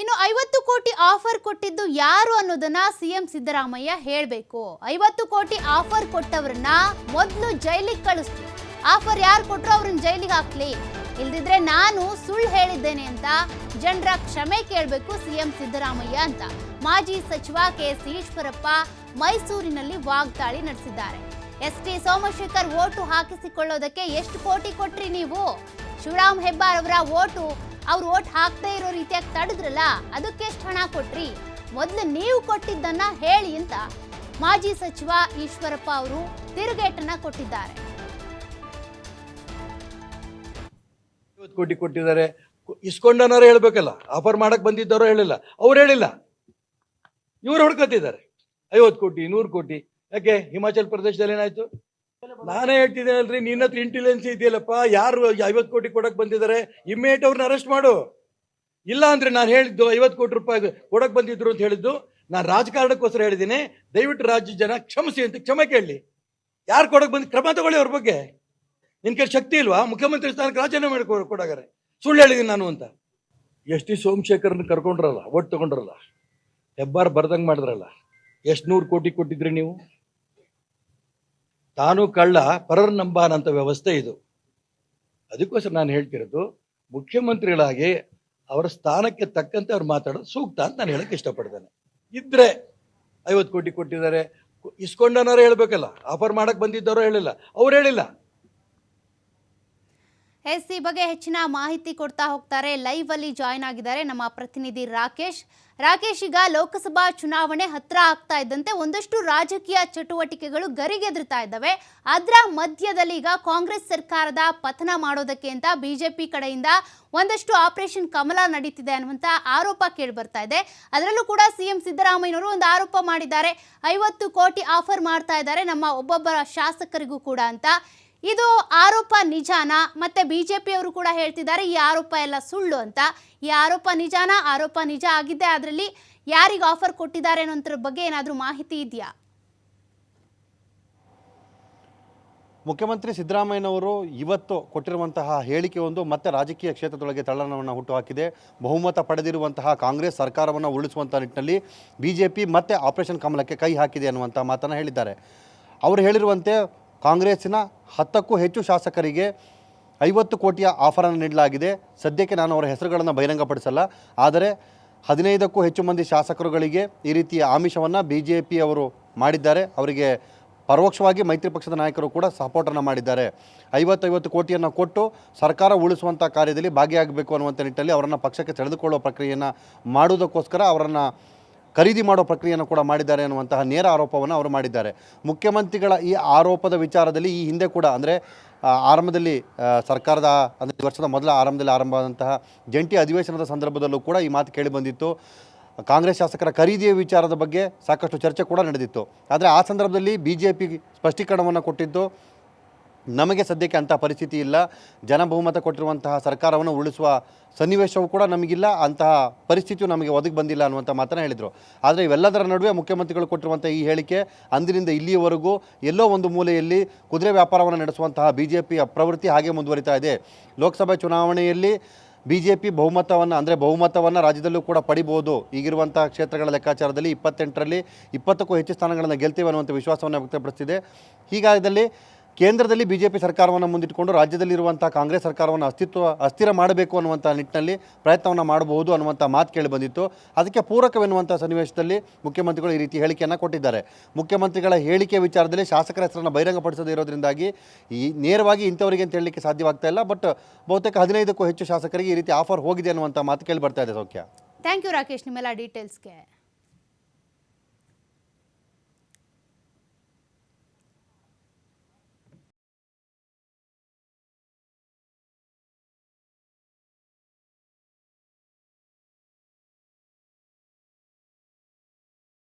ಇನ್ನು ಐವತ್ತು ಕೋಟಿ ಆಫರ್ ಕೊಟ್ಟಿದ್ದು ಯಾರು ಅನ್ನೋದನ್ನ ಸಿಎಂ ಸಿದ್ದರಾಮಯ್ಯ ಹೇಳಬೇಕು. ಐವತ್ತು ಕೋಟಿ ಆಫರ್ ಕೊಟ್ಟವ್ರನ್ನ ಮೊದಲು ಜೈಲಿಗೆ ಕಳಿಸ್ತು ಆಫರ್ ಯಾರು ಕೊಟ್ಟರು ಅವ್ರನ್ನ ಜೈಲಿಗೆ ಹಾಕ್ಲಿ. ಇಲ್ದಿದ್ರೆ ನಾನು ಸುಳ್ಳು ಹೇಳಿದ್ದೇನೆ ಅಂತ ಜನರ ಕ್ಷಮೆ ಕೇಳಬೇಕು ಸಿಎಂ ಸಿದ್ದರಾಮಯ್ಯ ಅಂತ. ಮಾಜಿ ಸಚಿವ ಕೆ ಎಸ್ ಈಶ್ವರಪ್ಪ ಮೈಸೂರಿನಲ್ಲಿ ವಾಗ್ದಾಳಿ ನಡೆಸಿದ್ದಾರೆ. ಎಸ್ ಟಿ ಸೋಮಶೇಖರ್ ಓಟು ಹಾಕಿಸಿಕೊಳ್ಳೋದಕ್ಕೆ ಎಷ್ಟು ಕೋಟಿ ಕೊಟ್ರಿ ನೀವು? ಶಿವರಾಮ್ ಹೆಬ್ಬಾರ್ ಅವರ ಓಟು ಅವ್ರು ಓಟ್ ಹಾಕ್ದೇ ಇರೋ ರೀತಿಯಾಗಿ ತಡೆದ್ರಲ್ಲ, ಅದಕ್ಕೆ ಎಷ್ಟು ಹಣ ಕೊಟ್ರಿ. ಮೊದಲು ನೀವು ಕೊಟ್ಟಿದ್ದನ್ನ ಹೇಳಿ ಅಂತ ಮಾಜಿ ಸಚಿವ ಈಶ್ವರಪ್ಪ ಅವರು ತಿರುಗೇಟನ್ನ ಕೊಟ್ಟಿದ್ದಾರೆ. ಕೋಟಿ ಕೊಟ್ಟಿದ್ದಾರೆ. ಇಸ್ಕೊಂಡನಾರು ಹೇಳ್ಬೇಕಲ್ಲ, ಆಫರ್ ಮಾಡಕ್ ಬಂದಿದ್ದಾರೋ ಹೇಳಿಲ್ಲ, ಅವ್ರು ಹೇಳಿಲ್ಲ. ಇವ್ರು ಹುಡ್ಕೋತಿದ್ದಾರೆ ಐವತ್ತು ಕೋಟಿ, ನೂರು ಕೋಟಿ. ಯಾಕೆ? ಹಿಮಾಚಲ್ ಪ್ರದೇಶದಲ್ಲಿ ಏನಾಯ್ತು? ನಾನೇ ಹೇಳ್ತಿದ್ದೇನಲ್ರಿ ನಿನ್ನ ಹತ್ರ ಇಂಟೆಲಿಜೆನ್ಸ್ ಇದೆಯಲ್ಲಪ್ಪ, ಯಾರು ಐವತ್ತು ಕೋಟಿ ಕೊಡಕ್ ಬಂದಿದ್ದಾರೆ ಇಮ್ಮಿಡಿಯೇಟ್ ಅವ್ರನ್ನ ಅರೆಸ್ಟ್ ಮಾಡು. ಇಲ್ಲ ಅಂದ್ರೆ ನಾನು ಹೇಳಿದ್ದು ಐವತ್ತು ಕೋಟಿ ರೂಪಾಯಿ ಕೊಡಕ್ ಬಂದಿದ್ರು ಅಂತ ಹೇಳಿದ್ದು, ನಾನು ರಾಜಕಾರಣಕ್ಕೋಸ್ಕರ ಹೇಳಿದ್ದೀನಿ, ದಯವಿಟ್ಟು ರಾಜ್ಯ ಜನ ಕ್ಷಮಿಸಿ ಅಂತ ಕ್ಷಮೆ ಕೇಳಲಿ ಯಾರು ಕೊಡಕ್ ಬಂದು, ಕ್ರಮ ತಗೊಳ್ಳಿ ಅವ್ರ ಬಗ್ಗೆ. ನಿನ್ ಕೈ ಶಕ್ತಿ ಇಲ್ವಾ? ಮುಖ್ಯಮಂತ್ರಿ ಸ್ಥಾನಕ್ಕೆ ರಾಜೀನಾಮೆ ಮಾಡಿ ಕೊಡಾಗಾರೆ. ಸುಳ್ಳು ಹೇಳಿದ್ದೀನಿ ನಾನು ಅಂತ. ಎಸ್ ಟಿ ಸೋಮಶೇಖರ್ನ ಕರ್ಕೊಂಡ್ರಲ್ಲ ಒಟ್ಟು ತಗೊಂಡ್ರಲ್ಲ. ಹೆಬ್ಬಾರ್ ಬರ್ದಂಗ್ ಮಾಡಿದ್ರಲ್ಲ. ಎಷ್ಟು ನೂರು ಕೋಟಿ ಕೊಟ್ಟಿದ್ರಿ ನೀವು? ತಾನು ಕಳ್ಳ ಪರರ್ ನಂಬಾನಂತ ವ್ಯವಸ್ಥೆ ಇದು. ಅದಕ್ಕೋಸ್ಕರ ನಾನು ಹೇಳ್ತಿರೋದು, ಮುಖ್ಯಮಂತ್ರಿಗಳಾಗಿ ಅವರ ಸ್ಥಾನಕ್ಕೆ ತಕ್ಕಂತೆ ಅವ್ರು ಮಾತಾಡೋದು ಸೂಕ್ತ ಅಂತ ನಾನು ಹೇಳಕ್ ಇಷ್ಟಪಡ್ತೇನೆ. ಇದ್ರೆ ಐವತ್ತು ಕೋಟಿ ಕೊಟ್ಟಿದ್ದಾರೆ. ಇಸ್ಕೊಂಡನಾರು ಹೇಳ್ಬೇಕಲ್ಲ, ಆಫರ್ ಮಾಡಕ್ ಬಂದಿದ್ದವರು ಹೇಳಿಲ್ಲ. ಅವ್ರು ಹೇಳಿಲ್ಲ. ಎಸ್ ಈ ಬಗ್ಗೆ ಹೆಚ್ಚಿನ ಮಾಹಿತಿ ಕೊಡ್ತಾ ಹೋಗ್ತಾರೆ. ಲೈವ್ ಅಲ್ಲಿ ಜಾಯ್ನ್ ಆಗಿದ್ದಾರೆ ನಮ್ಮ ಪ್ರತಿನಿಧಿ ರಾಕೇಶ್. ರಾಕೇಶ್, ಈಗ ಲೋಕಸಭಾ ಚುನಾವಣೆ ಹತ್ರ ಆಗ್ತಾ ಇದ್ದಂತೆ ಒಂದಷ್ಟು ರಾಜಕೀಯ ಚಟುವಟಿಕೆಗಳು ಗರಿಗೆದರ್ತಾ ಇದ್ದಾವೆ. ಅದರ ಮಧ್ಯದಲ್ಲಿ ಈಗ ಕಾಂಗ್ರೆಸ್ ಸರ್ಕಾರದ ಪತನ ಮಾಡೋದಕ್ಕೆ ಅಂತ ಬಿಜೆಪಿ ಕಡೆಯಿಂದ ಒಂದಷ್ಟು ಆಪರೇಷನ್ ಕಮಲ ನಡೀತಿದೆ ಅನ್ನುವಂತ ಆರೋಪ ಕೇಳಿ ಬರ್ತಾ ಇದೆ. ಅದರಲ್ಲೂ ಕೂಡ ಸಿಎಂ ಸಿದ್ದರಾಮಯ್ಯನವರು ಒಂದು ಆರೋಪ ಮಾಡಿದ್ದಾರೆ. ಐವತ್ತು ಕೋಟಿ ಆಫರ್ ಮಾಡ್ತಾ ಇದ್ದಾರೆ ನಮ್ಮ ಒಬ್ಬೊಬ್ಬರ ಶಾಸಕರಿಗೂ ಕೂಡ ಅಂತ. ಇದು ಆರೋಪ ನಿಜಾನ? ಮತ್ತೆ ಪಿಯವರು ಕೂಡ ಹೇಳ್ತಿದ್ದಾರೆ, ಈ ಆರೋಪ ಎಲ್ಲ ಸುಳ್ಳು ಅಂತ. ಈ ಆರೋಪ ನಿಜಾನ? ಆರೋಪ ನಿಜ ಆಗಿದ್ದೆ ಅದರಲ್ಲಿ ಯಾರಿಗೆ ಆಫರ್ ಕೊಟ್ಟಿದ್ದಾರೆ ಅನ್ನೋದ್ರ ಬಗ್ಗೆ ಏನಾದರೂ ಮಾಹಿತಿ ಇದೆಯಾ? ಮುಖ್ಯಮಂತ್ರಿ ಸಿದ್ದರಾಮಯ್ಯನವರು ಇವತ್ತು ಕೊಟ್ಟಿರುವಂತಹ ಹೇಳಿಕೆ ಒಂದು ಮತ್ತೆ ರಾಜಕೀಯ ಕ್ಷೇತ್ರದೊಳಗೆ ತಳ್ಳನವನ್ನು ಹುಟ್ಟುಹಾಕಿದೆ ಬಹುಮತ ಪಡೆದಿರುವಂತಹ ಕಾಂಗ್ರೆಸ್ ಸರ್ಕಾರವನ್ನು ಉರುಳಿಸುವಂಥ ನಿಟ್ಟಿನಲ್ಲಿ ಬಿ ಜೆ ಮತ್ತೆ ಆಪರೇಷನ್ ಕಮಲಕ್ಕೆ ಕೈ ಹಾಕಿದೆ ಅನ್ನುವಂಥ ಮಾತನ್ನು ಹೇಳಿದ್ದಾರೆ. ಅವರು ಹೇಳಿರುವಂತೆ ಕಾಂಗ್ರೆಸ್ಸಿನ ಹತ್ತಕ್ಕೂ ಹೆಚ್ಚು ಶಾಸಕರಿಗೆ ಐವತ್ತು ಕೋಟಿಯ ಆಫರನ್ನು ನೀಡಲಾಗಿದೆ. ಸದ್ಯಕ್ಕೆ ನಾನು ಅವರ ಹೆಸರುಗಳನ್ನು ಬಹಿರಂಗಪಡಿಸಲ್ಲ. ಆದರೆ ಹದಿನೈದಕ್ಕೂ ಹೆಚ್ಚು ಮಂದಿ ಶಾಸಕರುಗಳಿಗೆ ಈ ರೀತಿಯ ಆಮಿಷವನ್ನು ಬಿ ಜೆ ಪಿಯವರು ಮಾಡಿದ್ದಾರೆ. ಅವರಿಗೆ ಪರೋಕ್ಷವಾಗಿ ಮೈತ್ರಿ ಪಕ್ಷದ ನಾಯಕರು ಕೂಡ ಸಪೋರ್ಟನ್ನು ಮಾಡಿದ್ದಾರೆ. ಐವತ್ತೈವತ್ತು ಕೋಟಿಯನ್ನು ಕೊಟ್ಟು ಸರ್ಕಾರ ಉಳಿಸುವಂಥ ಕಾರ್ಯದಲ್ಲಿ ಭಾಗಿಯಾಗಬೇಕು ಅನ್ನುವಂಥ ನಿಟ್ಟಲ್ಲಿ ಅವರನ್ನು ಪಕ್ಷಕ್ಕೆ ಸೆಳೆದುಕೊಳ್ಳುವ ಪ್ರಕ್ರಿಯೆಯನ್ನು ಮಾಡುವುದಕ್ಕೋಸ್ಕರ ಅವರನ್ನು ಖರೀದಿ ಮಾಡೋ ಪ್ರಕ್ರಿಯೆಯನ್ನು ಕೂಡ ಮಾಡಿದ್ದಾರೆ ಅನ್ನುವಂತಹ ನೇರ ಆರೋಪವನ್ನು ಅವರು ಮಾಡಿದ್ದಾರೆ. ಮುಖ್ಯಮಂತ್ರಿಗಳ ಈ ಆರೋಪದ ವಿಚಾರದಲ್ಲಿ ಈ ಹಿಂದೆ ಕೂಡ ಅಂದರೆ ಆರಂಭದಲ್ಲಿ ಸರ್ಕಾರದ ಅಂದರೆ ವರ್ಷದ ಮೊದಲ ಆರಂಭದಲ್ಲಿ ಆರಂಭವಾದಂತಹ ಜಂಟಿ ಅಧಿವೇಶನದ ಸಂದರ್ಭದಲ್ಲೂ ಕೂಡ ಈ ಮಾತು ಕೇಳಿಬಂದಿತ್ತು ಕಾಂಗ್ರೆಸ್ ಶಾಸಕರ ಖರೀದಿಯ ವಿಚಾರದ ಬಗ್ಗೆ ಸಾಕಷ್ಟು ಚರ್ಚೆ ಕೂಡ ನಡೆದಿತ್ತು. ಆದರೆ ಆ ಸಂದರ್ಭದಲ್ಲಿ ಬಿ ಜೆ ಪಿ ಸ್ಪಷ್ಟೀಕರಣವನ್ನು ಕೊಟ್ಟಿದ್ದು ನಮಗೆ ಸದ್ಯಕ್ಕೆ ಅಂಥ ಪರಿಸ್ಥಿತಿ ಇಲ್ಲ. ಜನ ಬಹುಮತ ಕೊಟ್ಟಿರುವಂತಹ ಸರ್ಕಾರವನ್ನು ಉಳಿಸುವ ಸನ್ನಿವೇಶವೂ ಕೂಡ ನಮಗಿಲ್ಲ. ಅಂತಹ ಪರಿಸ್ಥಿತಿಯು ನಮಗೆ ಒದಗಿ ಬಂದಿಲ್ಲ ಅನ್ನುವಂಥ ಮಾತನ್ನು ಹೇಳಿದರು. ಆದರೆ ಇವೆಲ್ಲದರ ನಡುವೆ ಮುಖ್ಯಮಂತ್ರಿಗಳು ಕೊಟ್ಟಿರುವಂಥ ಈ ಹೇಳಿಕೆ ಅಂದಿನಿಂದ ಇಲ್ಲಿಯವರೆಗೂ ಎಲ್ಲೋ ಒಂದು ಮೂಲೆಯಲ್ಲಿ ಕುದುರೆ ವ್ಯಾಪಾರವನ್ನು ನಡೆಸುವಂತಹ ಬಿ ಜೆ ಪಿಯ ಪ್ರವೃತ್ತಿ ಹಾಗೆ ಮುಂದುವರಿತಾ ಇದೆ. ಲೋಕಸಭೆ ಚುನಾವಣೆಯಲ್ಲಿ ಬಿ ಜೆ ಪಿ ಬಹುಮತವನ್ನು, ಅಂದರೆ ಬಹುಮತವನ್ನು ರಾಜ್ಯದಲ್ಲೂ ಕೂಡ ಪಡಿಬೋದು. ಈಗಿರುವಂಥ ಕ್ಷೇತ್ರಗಳ ಲೆಕ್ಕಾಚಾರದಲ್ಲಿ ಇಪ್ಪತ್ತೆಂಟರಲ್ಲಿ ಇಪ್ಪತ್ತಕ್ಕೂ ಹೆಚ್ಚು ಸ್ಥಾನಗಳನ್ನು ಗೆಲ್ತೇವೆ ಅನ್ನುವಂಥ ವಿಶ್ವಾಸವನ್ನು ವ್ಯಕ್ತಪಡಿಸಿದೆ ಹೀಗಾದಲ್ಲಿ ಕೇಂದ್ರದಲ್ಲಿ ಬಿ ಜೆ ಪಿ ಸರ್ಕಾರವನ್ನು ಮುಂದಿಟ್ಟುಕೊಂಡು ರಾಜ್ಯದಲ್ಲಿರುವಂಥ ಕಾಂಗ್ರೆಸ್ ಸರ್ಕಾರವನ್ನು ಅಸ್ತಿತ್ವ, ಅಸ್ಥಿರ ಮಾಡಬೇಕು ಅನ್ನುವಂಥ ನಿಟ್ಟಿನಲ್ಲಿ ಪ್ರಯತ್ನವನ್ನು ಮಾಡಬಹುದು ಅನ್ನುವಂಥ ಮಾತು ಕೇಳಿ ಬಂದಿತ್ತು. ಅದಕ್ಕೆ ಪೂರಕವೆನ್ನುವಂಥ ಸನ್ನಿವೇಶದಲ್ಲಿ ಮುಖ್ಯಮಂತ್ರಿಗಳು ಈ ರೀತಿ ಹೇಳಿಕೆಯನ್ನು ಕೊಟ್ಟಿದ್ದಾರೆ. ಮುಖ್ಯಮಂತ್ರಿಗಳ ಹೇಳಿಕೆ ವಿಚಾರದಲ್ಲಿ ಶಾಸಕರ ಹೆಸರನ್ನು ಬಹಿರಂಗಪಡಿಸದೇ ಇರೋದ್ರಿಂದಾಗಿ ಈ ನೇರವಾಗಿ ಇಂಥವರಿಗೆ ಅಂತ ಹೇಳಲಿಕ್ಕೆ ಸಾಧ್ಯವಾಗ್ತಾ ಇಲ್ಲ. ಬಟ್ ಬಹುತೇಕ ಹದಿನೈದಕ್ಕೂ ಹೆಚ್ಚು ಶಾಸಕರಿಗೆ ಈ ರೀತಿ ಆಫರ್ ಹೋಗಿದೆ ಅನ್ನುವಂಥ ಮಾತು ಕೇಳಿ ಬರ್ತಾ ಇದೆ ಸೌಖ್ಯ. ಥ್ಯಾಂಕ್ ಯು ರಾಕೇಶ್ ನಿಮ್ಮೆಲ್ಲ ಡೀಟೇಲ್ಸ್ಗೆ